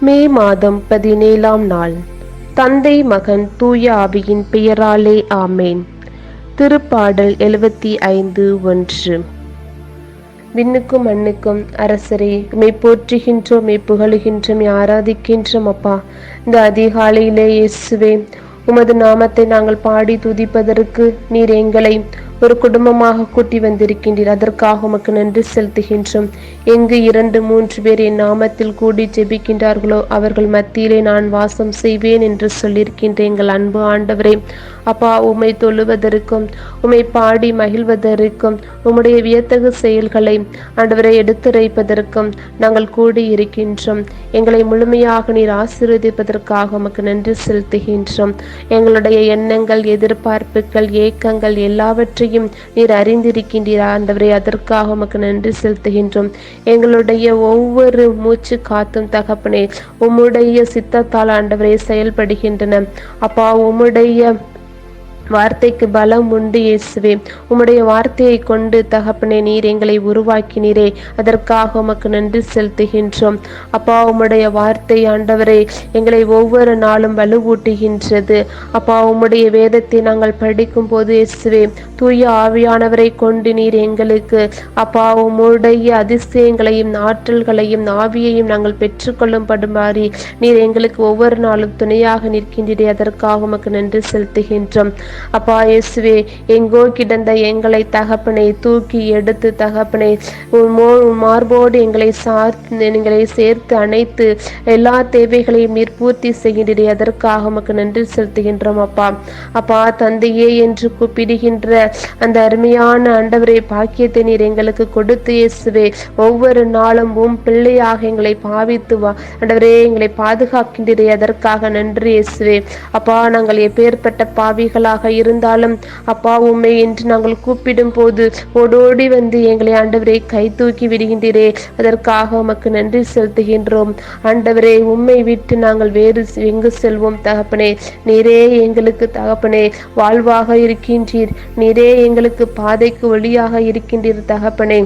மே மாதம் பதினேழாம் நாள். தந்தை மகன் தூய ஆவியின் பெயராலே ஆமேன். திருப்பாடல் எழுபத்தி ஐந்து ஒன்று. விண்ணுக்கும் மண்ணுக்கும் அரசரே மெய் போற்றுகின்றோம் மெய் புகழுகின்றோம் ஆராதிக்கின்றோம் அப்பா. இந்த அதிகாலையிலே இயேசுவே உமது நாமத்தை நாங்கள் பாடி துதிப்பதற்கு நீர் எங்களை ஒரு குடும்பமாக கூட்டி வந்திருக்கின்றீர். அதற்காக உமக்கு நன்றி செலுத்துகின்றோம். எங்கு இரண்டு மூன்று பேர் என் நாமத்தில் கூடி ஜெபிக்கின்றார்களோ அவர்கள் மத்தியிலே நான் வாசம் செய்வேன் என்று சொல்லியிருக்கின்ற எங்கள் அன்பு ஆண்டவரே. அப்பா உம்மை தொழுவதற்கும் உம்மை பாடி மகிழ்வதற்கும் உம்முடைய வியத்தகு செயல்களை ஆண்டவரை எடுத்துரைப்பதற்கும் நாங்கள் கூடி இருக்கின்றோம். எங்களை முழுமையாக நீர் ஆசீர்வதிப்பதற்காக உமக்கு நன்றி செலுத்துகின்றோம். எங்களுடைய எண்ணங்கள் எதிர்பார்ப்புகள் ஏக்கங்கள் எல்லாவற்றையும் நீர் அறிந்திருக்கின்றீர் ஆண்டவரே அதற்காக உமக்கு நன்றி செலுத்துகின்றோம். எங்களுடைய ஒவ்வொரு மூச்சு காத்தும் தகப்பனே உம்முடைய சித்தத்தால் ஆண்டவரே செயல்படுகின்றன. அப்பா உம்முடைய வார்த்தைக்கு பலம் உண்டு இயேசுவே. உம்முடைய வார்த்தையை கொண்டு தகப்பனே நீர் எங்களை உருவாக்கினீரே. அதற்காக உமக்கு நன்றி செலுத்துகின்றோம். அப்பா உம்முடைய வார்த்தை ஆண்டவரே எங்களை ஒவ்வொரு நாளும் வலுவூட்டுகின்றது. அப்பா உம்முடைய வேதத்தை நாங்கள் படிக்கும் போது இயேசுவே தூய ஆவியானவரை கொண்டு நீர் எங்களுக்கு அப்பா உம்முடைய அதிசயங்களையும் ஆற்றல்களையும் ஆவியையும் நாங்கள் பெற்றுக்கொள்ளும் படுமாறி நீர் எங்களுக்கு ஒவ்வொரு நாளும் துணையாக நிற்கின்றீரே. அதற்காக உமக்கு நன்றி செலுத்துகின்றோம். அப்பா இயேசுவே எங்கோ கிடந்த எங்களை தகப்பனை தூக்கி எடுத்து தகப்பனை உன் மார்போடு எங்களை சார்த்து எங்களை சேர்த்து அணைத்து எல்லா தேவைகளையும் நீர் பூர்த்தி செய்கின்றீரே அதற்காக உமக்கு நன்றி செலுத்துகின்றோம் அப்பா. அப்பா தந்தையே என்று கூப்பிடுகின்ற அந்த அருமையான ஆண்டவரை பாக்கியத்தை நீர் எங்களுக்கு கொடுத்து இயேசுவே ஒவ்வொரு நாளும் உம் பிள்ளையாக எங்களை பாவித்து வா ஆண்டவரே எங்களை பாதுகாக்கின்றீரே அதற்காக நன்றி இயேசுவே. அப்பா நாங்கள் எப்பேற்பட்ட பாவிகளாக இருந்தாலும் அப்பா உம்மை என்று நாங்கள் கூப்பிடும் போது ஓடோடி வந்து எங்களை ஆண்டவரை கை தூக்கி விடுகின்றீரே. அதற்காக உமக்கு நன்றி செலுத்துகின்றோம். ஆண்டவரே உம்மை விட்டு நாங்கள் வேறு எங்கு செல்வோம் தகப்பனே. நீரே எங்களுக்கு தகப்பனே வாழ்வாக இருக்கின்றீர். நீரே எங்களுக்கு பாதைக்கு வழியாக இருக்கின்றீர் தகப்பனே.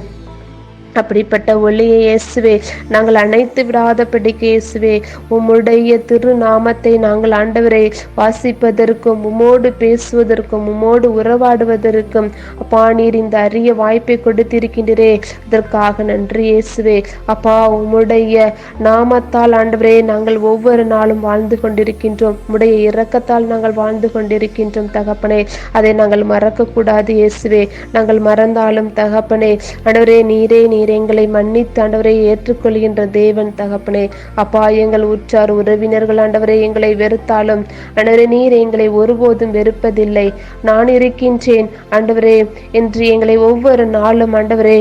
அப்படிப்பட்ட ஒளியை இயேசுவே நாங்கள் அணைத்து விடாதபடிக்கு இயேசுவே உம்முடைய திருநாமத்தை நாங்கள் ஆண்டவரை வாசிப்பதற்கும் உமோடு பேசுவதற்கும் உமோடு உறவாடுவதற்கும் அப்பா நீர் இந்த அரிய வாய்ப்பை கொடுத்திருக்கின்றே அதற்காக நன்றி இயேசுவே. அப்பா உம்முடைய நாமத்தால் ஆண்டவரே நாங்கள் ஒவ்வொரு நாளும் வாழ்ந்து கொண்டிருக்கின்றோம். உம்முடைய இரக்கத்தால் நாங்கள் வாழ்ந்து கொண்டிருக்கின்றோம் தகப்பனே. அதை நாங்கள் மறக்கக்கூடாது இயேசுவே. நாங்கள் மறந்தாலும் தகப்பனே ஆண்டவரே நீரே நீரே. எங்களை மன்னித்து ஆண்டவரை ஏற்றுக்கொள்கின்ற தேவன் தகப்பனே. அப்பா எங்கள் உற்றார் உறவினர்கள் ஆண்டவரை எங்களை வெறுத்தாலும் ஆண்டவரே நீர் எங்களை ஒருபோதும் வெறுப்பதில்லை. நான் இருக்கின்றேன் ஆண்டவரே என்று எங்களை ஒவ்வொரு நாளும் ஆண்டவரே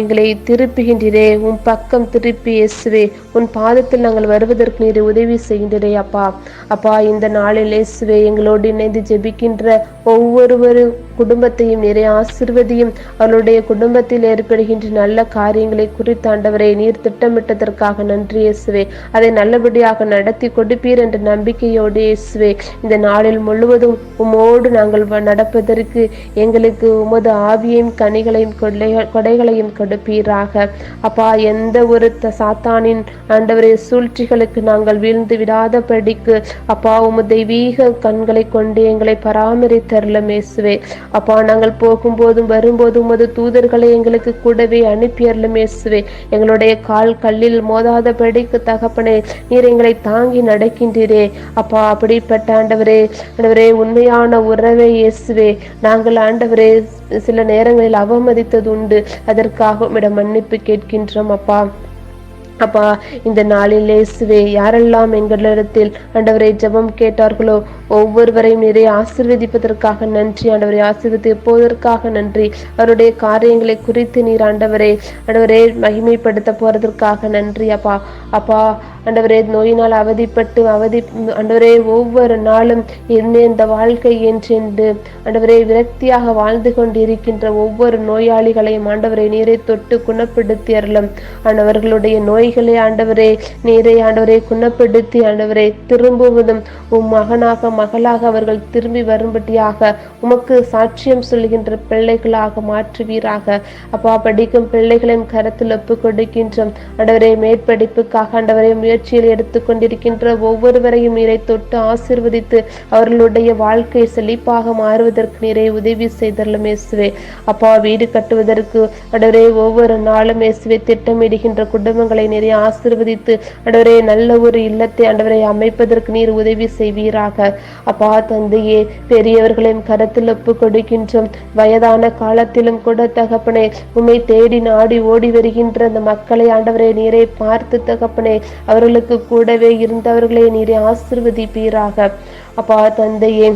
எங்களை திருப்புகின்றீரே. உன் பக்கம் திருப்பி இயேசுவே உன் பாதத்தில் நாங்கள் வருவதற்கு நீர் உதவி செய்கின்றீரே அப்பா. அப்பா இந்த நாளில் இயேசுவே எங்களோடு இணைந்து ஜெபிக்கின்ற ஒவ்வொருவரும் குடும்பத்தையும் நிறைய ஆசிர்வதியும் அவளுடைய குடும்பத்தில் ஏற்படுகின்ற நல்ல காரியங்களை குறித்தாண்டவரை நீர் திட்டமிட்டதற்காக நன்றி இயேசுவே. அதை நல்லபடியாக நடத்தி கொடுப்பீர் என்ற நம்பிக்கையோடு இயேசுவே. இந்த நாளில் முழுவதும் உமோடு நாங்கள் நடப்பதற்கு எங்களுக்கு உமது ஆவியையும் கனிகளையும் கொடை- கொடைகளையும் கொடுப்பீராக. அப்பா எந்த ஒரு சாத்தானின் ஆண்டவரை சூழ்ச்சிகளுக்கு நாங்கள் வீழ்ந்து விடாதபடிக்கு அப்பா உமது தெய்வீக கண்களை கொண்டு எங்களை பராமரித்தருளும் இயேசுவே. அப்பா நாங்கள் போகும்போதும் வரும்போதும் உமது தூதர்களை எங்களுக்கு கூடவே அனுப்பியருளும் இயேசுவே. எங்களுடைய கால் கல்லில் மோதாதபடிக்கு தகப்பனே நீர் எங்களை தாங்கி நடக்கின்றீரே. அப்பா அப்படிப்பட்ட ஆண்டவரே ஆண்டவரே உண்மையான உறவை இயேசுவே. நாங்கள் ஆண்டவரே சில நேரங்களில் அவமதித்தது உண்டு. அதற்காக உம்மிடம் மன்னிப்பு கேட்கின்றோம் அப்பா. அப்பா இந்த நாளில் இயேசுவே யாரெல்லாம் எங்களிடத்தில் ஆண்டவரை ஜெபம் கேட்டார்களோ ஒவ்வொருவரையும் நிறைய ஆசிர்வதிப்பதற்காக நன்றி. ஆண்டவரை ஆசிர்வதி போவதற்காக நன்றி. அவருடைய காரியங்களை குறித்து நீர் ஆண்டவரே ஆண்டவரே மகிமைப்படுத்த போறதற்காக நன்றி அப்பா. அப்பா ஆண்டவரே நோயினால் அவதிப்பட்டு அவதி ஆண்டவரே ஒவ்வொரு நாளும் என்ன இந்த வாழ்க்கை என்றென்று ஆண்டவரே விரக்தியாக வாழ்ந்து கொண்டிருக்கின்ற ஒவ்வொரு நோயாளிகளையும் ஆண்டவரை நீரை தொட்டு குணப்படுத்தி அருளும். ஆண்டவர்களுடைய நோய்களை ஆண்டவரே நீரை ஆண்டவரை குணப்படுத்தி ஆண்டவரை திரும்புவதும் உம் மகனாக மகளாக அவர்கள் திரும்பி வரும்படியாக உமக்கு சாட்சியம் சொல்கின்ற பிள்ளைகளாக மாற்றுவீராக. அப்பா படிக்கும் பிள்ளைகளையும் கருத்தில் ஒப்பு கொடுக்கின்றோம். ஆண்டவரே மேற்படிப்புக்காக ஆண்டவரை முயற்சியில் எடுத்துக்கொண்டிருக்கின்ற ஒவ்வொருவரையும் நீரை தொட்டு ஆசிர்வதித்து அவர்களுடைய வாழ்க்கை செழிப்பாக மாறுவதற்கு நீரை உதவி செய்தரலும் இயேசுவே. அப்பா வீடு கட்டுவதற்கு அடவரே ஒவ்வொரு நாளும் இயேசுவே திட்டமிடுகின்ற குடும்பங்களை நிறைய ஆசிர்வதித்து அடவரே நல்ல ஒரு இல்லத்தை அண்டவரை அமைப்பதற்கு நீர் உதவி செய்வீராக. அப்பா தந்தையே பெரியவர்களையும் கருத்தில் ஒப்பு கொடுக்கின்றோம். வயதான காலத்திலும் கூட தகப்பனே உமை தேடி நாடி ஓடி வருகின்ற அந்த மக்களை ஆண்டவரை நீரை பார்த்து தகப்பனே அவர் அவர்களுக்கு கூடவே இருந்தவர்களை நீரை ஆசிர்வதிப்பீராக. அப்பா தந்தையே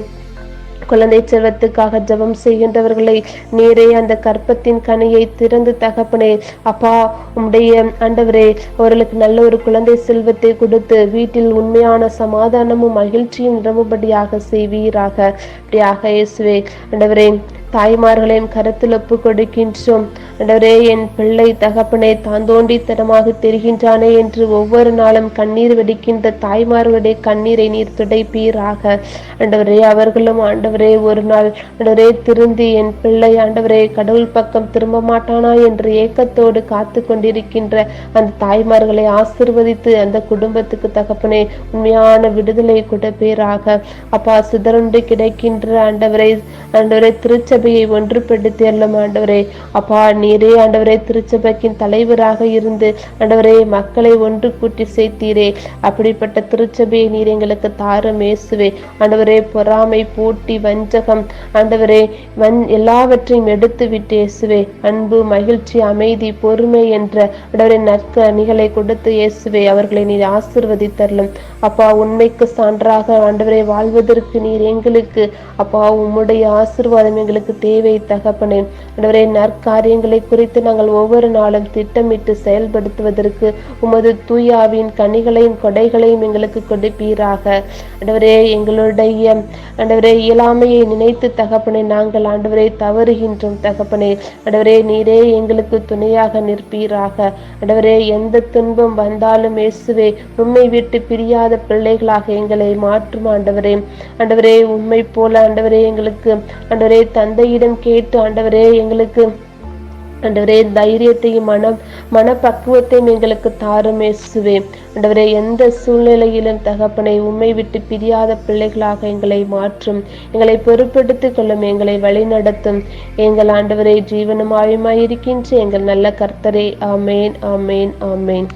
குழந்தை செல்வத்துக்காக ஜபம் செய்கின்றவர்களை நீரே அந்த கற்பத்தின் கனியை திறந்து தகப்பனே. அப்பா உம்முடைய ஆண்டவரே அவர்களுக்கு நல்ல ஒரு குழந்தை செல்வத்தை கொடுத்து வீட்டில் உண்மையான சமாதானமும் மகிழ்ச்சியும் நிரம்பும்படியாக செய்வீராக. அப்படியாக இயேசுவே ஆண்டவரே தாய்மார்களையும் கருத்தில் ஒப்பு கொடுக்கின்றோம். ஆண்டவரே என் பிள்ளை தகப்பனே தான் தோண்டித்தனமாக தெரிகின்றானே என்று ஒவ்வொரு நாளும் கண்ணீர் வெடிக்கின்ற தாய்மார்களுடைய கண்ணீரை நீர் துடைப்பீராக. ஆண்டவரே அவர்களும் ஆண்டவரே ஒரு நாள் ஆண்டவரே திருந்தி என் பிள்ளை ஆண்டவரே கடவுள் பக்கம் திரும்ப மாட்டானா என்று ஏக்கத்தோடு காத்து கொண்டிருக்கின்ற அந்த தாய்மார்களை ஆசிர்வதித்து அந்த குடும்பத்துக்கு தகப்பனே உண்மையான விடுதலை கொடுப்பீராக. அப்பா சிதறுண்டு கிடைக்கின்ற ஆண்டவரை ஆண்டவரை திருச்சபையை ஒன்றுபடுத்தி அல்லும் ஆண்டவரே. அப்பா நீரே ஆண்டவரே திருச்சபைக்கின் தலைவராக இருந்து ஆண்டவரே மக்களை ஒன்று கூட்டி சேர்த்தீரே. அப்படிப்பட்ட திருச்சபையை நீர் எங்களுக்கு தாரும் இயேசுவே. ஆண்டவரே பொறாமை போட்டி வஞ்சகம் ஆண்டவரே வன் எல்லாவற்றையும் எடுத்து விட்டு இயேசுவே. அன்பு மகிழ்ச்சி அமைதி பொறுமை என்ற ஆண்டவரே நற்க அணிகளை கொடுத்து இயேசுவே அவர்களை நீர் ஆசிர்வதித்தரலும். அப்பா உண்மைக்கு சான்றாக ஆண்டவரை வாழ்வதற்கு நீர் எங்களுக்கு அப்பா உம்முடைய ஆசிர்வாதம் எங்களுக்கு தேவை தகப்பனே. ஆண்டவரே நற்காரியங்களை குறித்து நாங்கள் ஒவ்வொரு நாளும் திட்டமிட்டு செயல்படுத்துவதற்கு உமது தூயாவின் கனிகளையும் கொடைகளையும் எங்களுக்கு கொடுப்பீராக. ஆண்டவரே எங்களுடைய ஆண்டவரே இயலாமையை நினைத்து தகப்பனை நாங்கள் ஆண்டவரை தவறுகின்றோம் தகப்பனே. ஆண்டவரே நீரே எங்களுக்கு துணையாக நிற்பீராக. ஆண்டவரே எந்த துன்பம் வந்தாலும் இயேசுவே உண்மை விட்டு பிரியாத பிள்ளைகளாக எங்களை மாற்றும் ஆண்டவரே. ஆண்டவரே உண்மை போல ஆண்டவரே எங்களுக்கு ஆண்டவரே தந்தையிடம் கேட்டு ஆண்டவரே எங்களுக்கு அண்டவரே தைரியத்தையும் மனம் மனப்பக்குவத்தையும் எங்களுக்கு தாரும் இயேசுவே. அண்டவரே எந்த சூழ்நிலையிலும் தகப்பனை உம்மை விட்டு பிரியாத பிள்ளைகளாக எங்களை மாற்றும். எங்களை பொறுப்படுத்திக் கொள்ளும் எங்களை வழிநடத்தும். எங்கள் ஆண்டவரே ஜீவனமாயுமாயிருக்கின்ற எங்கள் நல்ல கர்த்தரே. ஆமேன் ஆமேன் ஆமேன்.